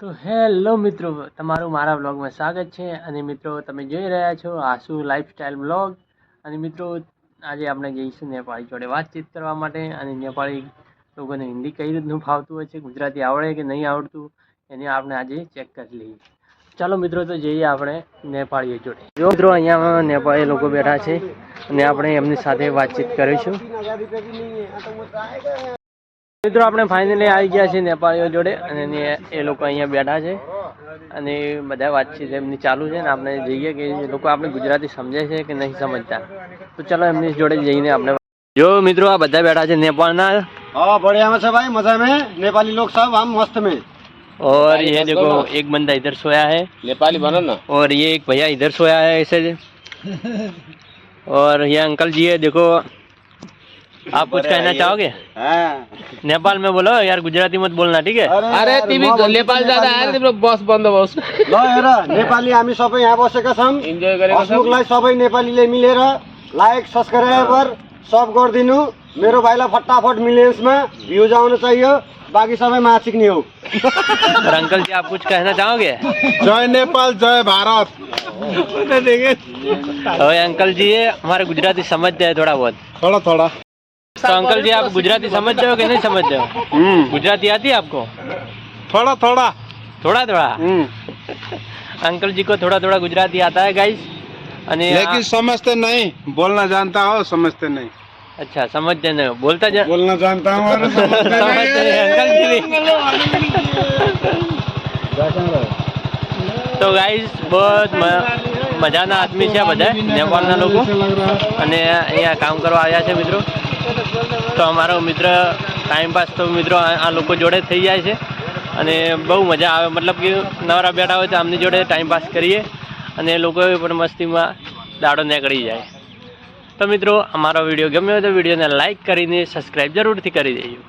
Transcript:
તો હેલો મિત્રો, તમારું મારા બ્લોગમાં સ્વાગત છે. અને મિત્રો, તમે જોઈ રહ્યા છો આસુ લાઈફસ્ટાઈલ બ્લોગ અને મિત્રો, આજે આપણે જઈશું નેપાળી જોડે વાતચીત કરવા માટે. અને નેપાળી લોકોને હિન્દી કઈ રીતનું ફાવતું હોય છે, ગુજરાતી આવડે કે નહીં આવડતું, એને આપણે આજે ચેક કરી લઈએ. ચાલો મિત્રો, તો જઈએ આપણે નેપાળીઓ જોડે. જો મિત્રો, અહીંયા નેપાળી લોકો બેઠા છે. અને આપણે એમની સાથે વાતચીત કરીશું. મિત્રો આપણે ફાઇનલી આવી ગયા છીએ નેપાળીઓ જોડે અને ને- એ લોકો અહીંયા બેઠા છે અને બધા વાતચીત એમની ચાલુ છે ને આપણે જઈએ કે એ લોકો આપણે ગુજરાતી સમજે છે કે નહીં સમજતા તો ચાલો એમની જોડે જઈને આપણે જો મિત્રો આ બધા બેઠા છે નેપાળના हाँ बढ़िया में से भाई मजा में नेपाली लोग सब हम मस्त में और ये देखो एक बंदा इधर सोया है नेपाली बनो ना और ये एक भैया इधर सोया है ऐसे और ये अंकल जी है देखो आप कुछ कहना चाहोगे हाँ नेपाल में बोलो यार गुजराती मत बोलना ठीक है अरे यार, तिमी म नेपाल भन्छु जाँदा आएर तिम्रो बस बन्द भयो ल हेर नेपाली हामी सबै यहाँ बसेका छौँ इन्जोय गरेको छौ हसमुखलाई सबै नेपालीले मिलेर लाइक सब्सक्राइबर सब गरिदिनु मेरो भाइलाई फटाफट मिलियन्समा भ्युज आउनु चाहियो बाँकी सबै मासिक्ने हो और अंकल जी आप कुछ कहना चाहोगे जय नेपाल जय भारत और ये अंकल जी है हमारे गुजराती समझते हैं थोड़ा बहुत थोड़ा थोड़ा तो अंकल जी आप गुजराती समझते हो कि नहीं समझते हो गुजराती आती है आपको थोड़ा थोड़ा थोड़ा थोड़ा अंकल जी को थोड़ा थोड़ा गुजराती आता है गाइस અને लेकिन समझते नहीं बोलना जानता हो समझते नहीं अच्छा समझते नहीं हो। बोलता जा बोलना जानता हूँ और समझते समझते नहीं, अंकल जी भी તો ગાઈસ બહુ જ મ- મજાના આદમી છે આ બધા નેપાળના લોકો અને અહીંયા કામ કરવા આવ્યા છે મિત્રો તો અમારો મિત્ર ટાઈમ પાસ તો મિત્રો આ લોકો જોડે થઈ જાય છે. અને બહુ મજા આવે. મતલબ કે નવરા બેઠા હોય તો આમની જોડે ટાઈમ પાસ કરીએ. અને લોકો પણ મસ્તીમાં દાડો નીકળી જાય. તો મિત્રો, અમારો વીડિયો ગમ્યો હોય તો વિડીયોને લાઈક કરીને સબસ્ક્રાઈબ જરૂરથી કરી દેજો.